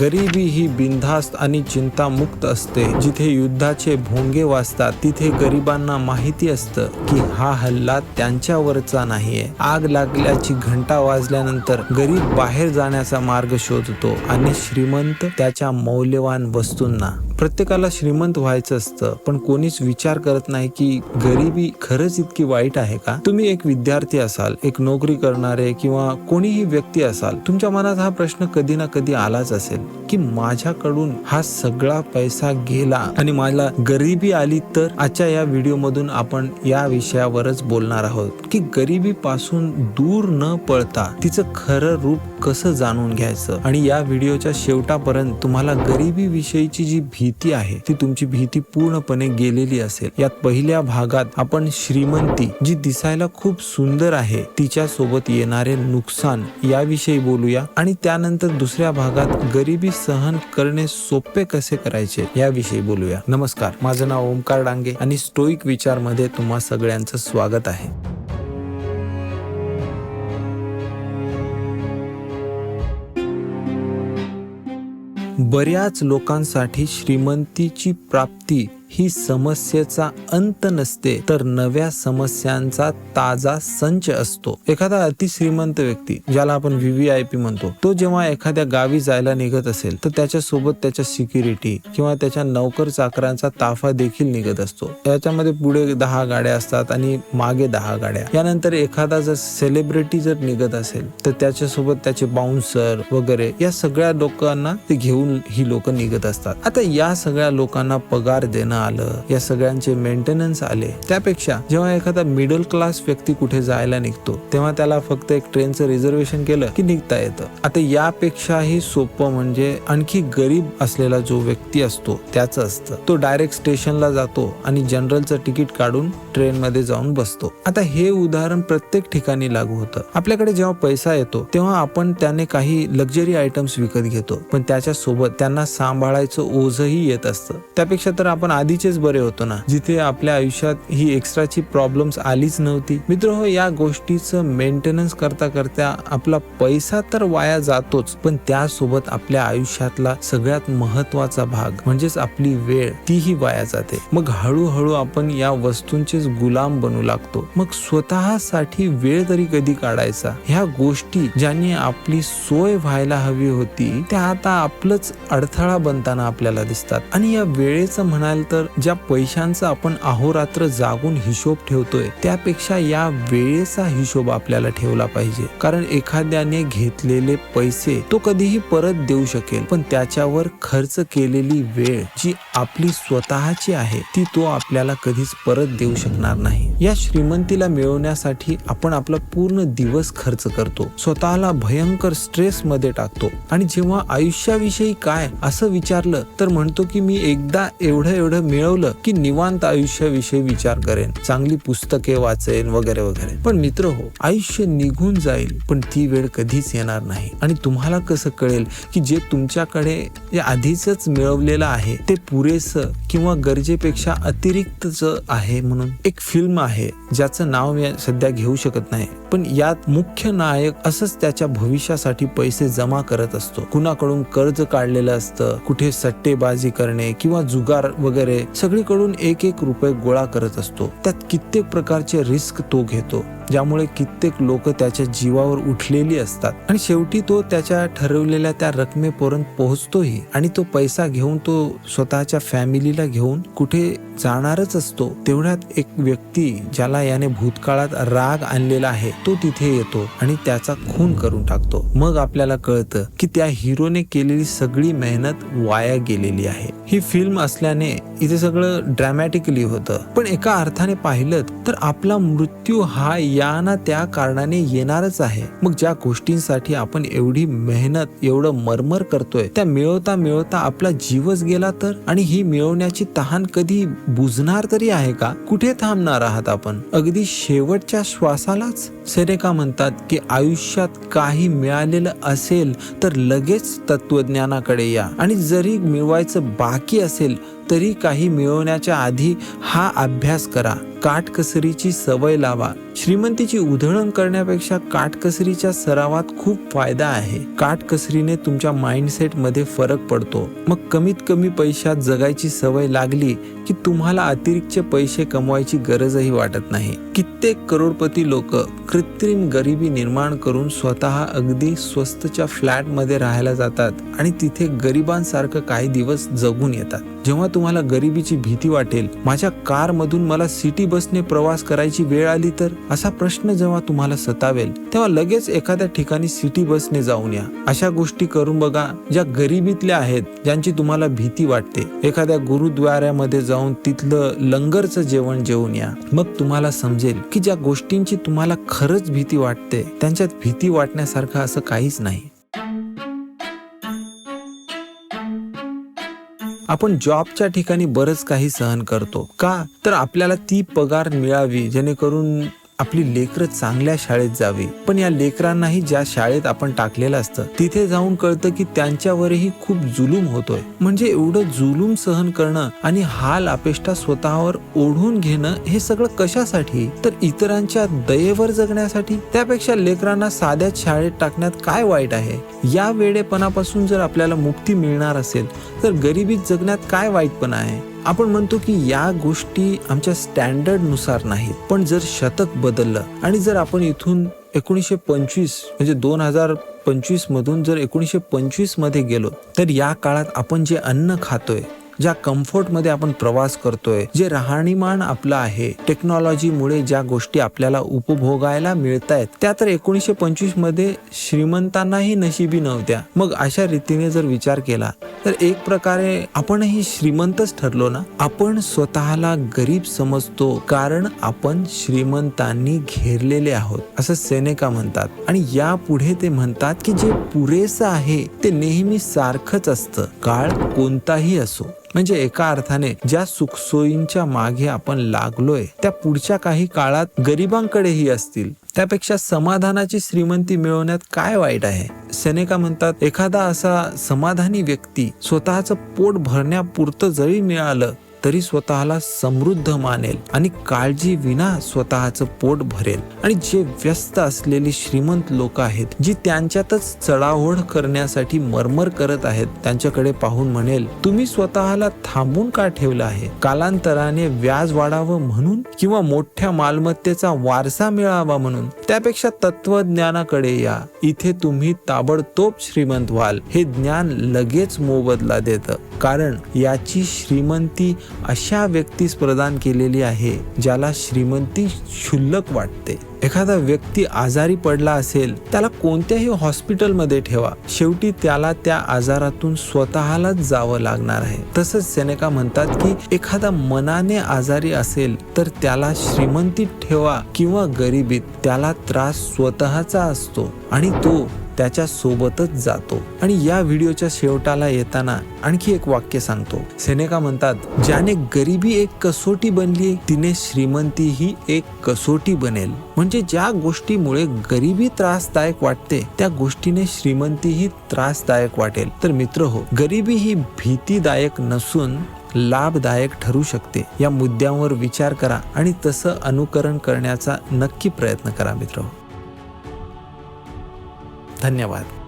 गरिबी ही बिनधास्त आणि चिंतामुक्त असते. जिथे युद्धाचे भोंगे वाजतात तिथे गरिबांना माहिती असतं की हा हल्ला त्यांच्यावरचा नाहीये. आग लागल्याची घंटा वाजल्यानंतर गरीब बाहेर जाण्याचा मार्ग शोधतो आणि श्रीमंत त्याच्या मौल्यवान वस्तूंना प्रत्येकाला श्रीमंत व्हायचं असतं पण कोणीच विचार करत नाही की गरिबी खरंच इतकी वाईट आहे का? तुम्ही एक विद्यार्थी असाल एक नोकरी करणारे किंवा कोणीही व्यक्ती असाल तुमच्या मनात हा प्रश्न कधी ना कधी आलाच असेल की माझ्याकडून हा सगळा पैसा गेला आणि मला गरिबी आली तर आजच्या या व्हिडिओ मधून आपण या विषयावरच बोलणार आहोत की गरिबी पासून दूर न पळता तिचं खरं रूप कसं जाणून घ्यायचं? आणि या व्हिडिओच्या शेवटापर्यंत तुम्हाला गरिबी विषयीची जी भीती आहे ती तुमची भीती पूर्णपणे गेलेली असेल. यात पहिल्या भागात आपण श्रीमंती जी दिसायला खूप सुंदर आहे तिच्या सोबत येणारे नुकसान याविषयी बोलूया. आणि त्यानंतर दुसऱ्या भागात गरिबी सहन करणे सोपे कसे करायचे याविषयी बोलूया. नमस्कार माझं नाव ओमकार डांगे आणि स्टोईक विचारमध्ये तुम्हा सगळ्यांचं स्वागत आहे. बऱ्याच लोकांसाठी श्रीमंतीची प्राप्ती ही समस्येचा अंत नसते तर नव्या समस्यांचा ताजा संच असतो. एखादा अतिश्रीमंत व्यक्ती ज्याला आपण व्हीव्हीआयपी म्हणतो तो जेव्हा एखाद्या गावी जायला निघत असेल तर त्याच्या सोबत त्याच्या सिक्युरिटी किंवा त्याच्या नौकर चाकरांचा ताफा देखील निघत असतो. याच्यामध्ये पुढे दहा गाड्या असतात आणि मागे दहा गाड्या. यानंतर एखादा जर सेलिब्रिटी जर निघत असेल तर त्याच्यासोबत त्याचे बाउन्सर वगैरे या सगळ्या लोकांना ते घेऊन ही लोक निघत असतात. आता या सगळ्या लोकांना पगार देणं आलं या सगळ्यांचे मेंटेनन्स आले. त्यापेक्षा जेव्हा एखादा मिडल क्लास व्यक्ती कुठे जायला निघतो तेव्हा त्याला फक्त एक ट्रेनचं रिझर्वेशन केलं की निघता येतं. आता यापेक्षाही सोपं म्हणजे आणखी गरीब असलेला जो व्यक्ती असतो त्याचं असतं. तो डायरेक्ट स्टेशनला जातो आणि जनरलचं तिकीट काढून ट्रेन मध्ये जाऊन बसतो. आता हे उदाहरण प्रत्येक ठिकाणी लागू होतं. आपल्याकडे जेव्हा पैसा येतो तेव्हा आपण त्याने काही लक्झरी आयटम्स विकत घेतो. पण त्याच्या सोबत त्यांना सांभाळायचं ओझही येत असतं. त्यापेक्षा तर आपण आधी आधीचेच बरे होतो ना. जिथे आपल्या आयुष्यात ही एक्स्ट्राची प्रॉब्लेम्स आलीच नव्हती. मित्र हो या गोष्टीचं मेंटेनन्स करता करता आपला पैसा तर वाया जातोच पण त्यासोबत आपल्या आयुष्यातला सगळ्यात महत्त्वाचा भाग म्हणजेच आपली वेळ तीही वाया जाते. मग हळूहळू आपण या वस्तूंचेच गुलाम बनू लागतो. मग स्वतःसाठी वेळ तरी कधी काढायचा? ह्या गोष्टी ज्यांनी आपली सोय व्हायला हवी होती त्या आता आपलंच अडथळा बनताना आपल्याला दिसतात. आणि या वेळेचं म्हणाल तर ज्या पैशांचा आपण अहोरात्र जागून हिशोब ठेवतोय त्यापेक्षा या वेळेचा हिशोब आपल्याला ठेवला पाहिजे. कारण एखाद्याने घेतलेले पैसे तो कधीही परत देऊ शकेल पण त्याच्यावर खर्च केलेली वेळ जी आपली स्वतःची आहे ती तो आपल्याला कधीच परत देऊ शकणार नाही. या श्रीमंतीला मिळवण्यासाठी आपण आपला पूर्ण दिवस खर्च करतो. स्वतःला भयंकर स्ट्रेस मध्ये टाकतो. आणि जेव्हा आयुष्याविषयी काय असं विचारलं तर म्हणतो की मी एकदा एवढं एवढं मिळवलं की निवांत आयुष्याविषयी विचार करेन. चांगली पुस्तके वाचेन वगैरे वगैरे. पण मित्र हो आयुष्य निघून जाईल पण ती वेळ कधीच येणार नाही. आणि तुम्हाला कसं कळेल की जे तुमच्याकडे जे आधीच मिळवलेलं आहे ते पुरेसं किंवा गरजेपेक्षा अतिरिक्तच आहे म्हणून. एक फिल्म आहे ज्याचं नाव मी सध्या घेऊ शकत नाही. पण यात मुख्य नायक असंच त्याच्या भविष्यासाठी पैसे जमा करत असतो. कुणाकडून कर्ज काढलेलं असतं कुठे सट्टेबाजी करणे किंवा जुगार वगैरे सगळीकडून एक एक रुपये गोळा करत असतो. त्यात कित्येक प्रकारचे रिस्क तो घेतो. ज्यामुळे कित्येक लोक त्याच्या जीवावर उठलेली असतात. आणि शेवटी तो त्याच्या ठरवलेल्या त्या रकमेपर्यंत पोहोचतोही. आणि तो पैसा घेऊन तो स्वतःच्या फॅमिलीला घेऊन कुठे जाणारच असतो. तेवढ्यात एक व्यक्ती ज्याला याने भूतकाळात राग आणलेला आहे तो तिथे येतो आणि त्याचा खून करून टाकतो. मग आपल्याला कळतं की त्या हिरोने केलेली सगळी मेहनत वाया गेलेली आहे. ही फिल्म असल्याने इथे सगळं ड्रॅमॅटिकली होतं. पण एका अर्थाने पाहिलं तर आपला मृत्यू हा या ना त्या कारणाने येणारच आहे. मग ज्या गोष्टींसाठी आपण एवढी मेहनत एवढं मरमर करतोय त्या मिळवता मिळवता आपला जीवच गेला तर? आणि ही मिळवण्याची तहान कधी बुजणार तरी आहे का? कुठे थांबणार आहात आपण? अगदी शेवटच्या श्वासालाच? सेरेका म्हणतात की आयुष्यात काही मिळालेलं असेल तर लगेच तत्वज्ञानाकडे या. आणि जरी मिळवायचं बाकी असेल तरी काही मिळवण्याच्या आधी हा अभ्यास करा. काटकसरीची सवय लावा. श्रीमंतीची उधळण करण्यापेक्षा काटकसरीच्या सरावात खूप फायदा आहे. काटकसरीने तुमच्या माइंडसेटमध्ये फरक पडतो. मग कमीत कमी पैशात जगायची सवय लागली की तुम्हाला अतिरिक्त पैसे कमवायची गरजही वाटत नाही. कित्येक करोडपती लोक कृत्रिम गरिबी निर्माण करून स्वतः अगदी स्वस्तच्या फ्लॅटमध्ये राहायला जातात आणि तिथे गरिबांसारखं काही दिवस जगून येतात. जेव्हा तुम्हाला गरिबीची भीती वाटेल माझ्या कार मधून मला सिटी बसने प्रवास करायची वेळ आली तर? असा प्रश्न जेव्हा तुम्हाला सतावेल तेव्हा लगेच एखाद्या ठिकाणी सिटी बसने जाऊन या. अशा गोष्टी करून बघा ज्या गरिबीतल्या आहेत ज्यांची तुम्हाला भीती वाटते. एखाद्या गुरुद्वाऱ्यामध्ये जाऊन तिथलं लंगरचं जेवण जेवून या. मग तुम्हाला समजेल की ज्या गोष्टींची तुम्हाला खरंच भीती वाटते त्यांच्यात भीती वाटण्यासारखं असं काहीच नाही. आपण जॉबच्या ठिकाणी बरंच काही सहन करतो. का? तर आपल्याला ती पगार मिळावी जेणेकरून आपली लेकरं चांगल्या शाळेत जावी. पण या लेकरांनाही ज्या शाळेत आपण टाकलेलं असतं तिथे जाऊन कळतं की त्यांच्यावरही खूप जुलूम होतोय. म्हणजे एवढं जुलूम सहन करणं आणि हाल अपेष्टा स्वतःवर ओढून घेणं हे सगळं कशासाठी? तर इतरांच्या दयेवर जगण्यासाठी? त्यापेक्षा लेकरांना साध्याच शाळेत टाकण्यात काय वाईट आहे? या वेडेपणापासून जर आपल्याला मुक्ती मिळणार असेल तर गरिबीत जगण्यात काय वाईटपणा आहे? आपण म्हणतो की या गोष्टी आमच्या स्टँडर्डनुसार नाहीत. पण जर शतक बदललं आणि जर आपण इथून एकोणीसशे पंचवीस म्हणजे दोन हजार पंचवीस मधून जर एकोणीसशे पंचवीसमध्ये गेलो तर या काळात आपण जे अन्न खातोय ज्या कम्फर्टमध्ये आपण प्रवास करतोय जे राहणीमान आपलं आहे टेक्नॉलॉजीमुळे ज्या गोष्टी आपल्याला उपभोगायला मिळत आहेत त्या तर एकोणीसशे पंचवीसमध्ये श्रीमंतांनाही नशिबी नव्हत्या. मग अशा रीतीने जर विचार केला तर एक प्रकारे आपणही श्रीमंतच ठरलो ना? आपण स्वतःला गरीब समजतो कारण आपण श्रीमंतांनी घेरलेले आहोत असं सेनेका म्हणतात. आणि या पुढे ते म्हणतात की जे पुरेसं आहे ते नेहमी सारखंच असतं. काळ कोणताही असो. म्हणजे एका अर्थाने ज्या सुखसोयींच्या मागे आपण लागलोय त्या पुढच्या काही काळात गरिबांकडेही असतील. त्यापेक्षा समाधानाची श्रीमंती मिळवण्यात काय वाईट आहे? सेनेका म्हणतात एखादा असा समाधानी व्यक्ती स्वतःचं पोट भरण्यापुरतं जरी मिळालं तरी स्वतःला समृद्ध मानेल आणि काळजी विना स्वतःचं पोट भरेल. आणि जे व्यस्त असलेली श्रीमंत लोक आहेत जी त्यांच्यातच चढाओढ करण्यासाठी मरमर करत आहेत त्यांच्याकडे पाहून म्हणेल तुम्ही स्वतःला थांबून का ठेवलं आहे? कालांतराने व्याज वाढावं म्हणून किंवा मोठ्या मालमत्तेचा वारसा मिळावा म्हणून? त्यापेक्षा तत्वज्ञानाकडे या. इथे तुम्ही ताबडतोब श्रीमंत व्हाल. हे ज्ञान लगेच मोबदला देतं. कारण याची श्रीमंती अशा व्यक्तीस प्रदान केलेली आहे ज्याला श्रीमंती क्षुल्लक वाटते. एखादा व्यक्ती आजारी पडला असेल त्याला कोणत्याही हॉस्पिटलमध्ये ठेवा. शेवटी त्याला त्या आजारातून स्वतःलाच जावं लागणार आहे. तसंच सेनेका म्हणतात की एखादा मनाने आजारी असेल तर त्याला श्रीमंतीत ठेवा किंवा गरिबीत त्याला त्रास स्वतःचा असतो. आणि तो त्याच्या सोबतच जातो. आणि या व्हिडिओच्या शेवटाला येताना आणखी एक वाक्य सांगतो. सेनेका म्हणतात ज्याने गरिबी एक कसोटी बनली तिने श्रीमंती ही एक कसोटी बनेल. म्हणजे ज्या गोष्टीमुळे गरिबी त्रासदायक वाटते त्या गोष्टीने श्रीमंती ही त्रासदायक वाटेल. तर मित्र हो गरिबी ही भीतीदायक नसून लाभदायक ठरू शकते. या मुद्द्यांवर विचार करा आणि तसं अनुकरण करण्याचा नक्की प्रयत्न करा मित्र हो. धन्यवाद.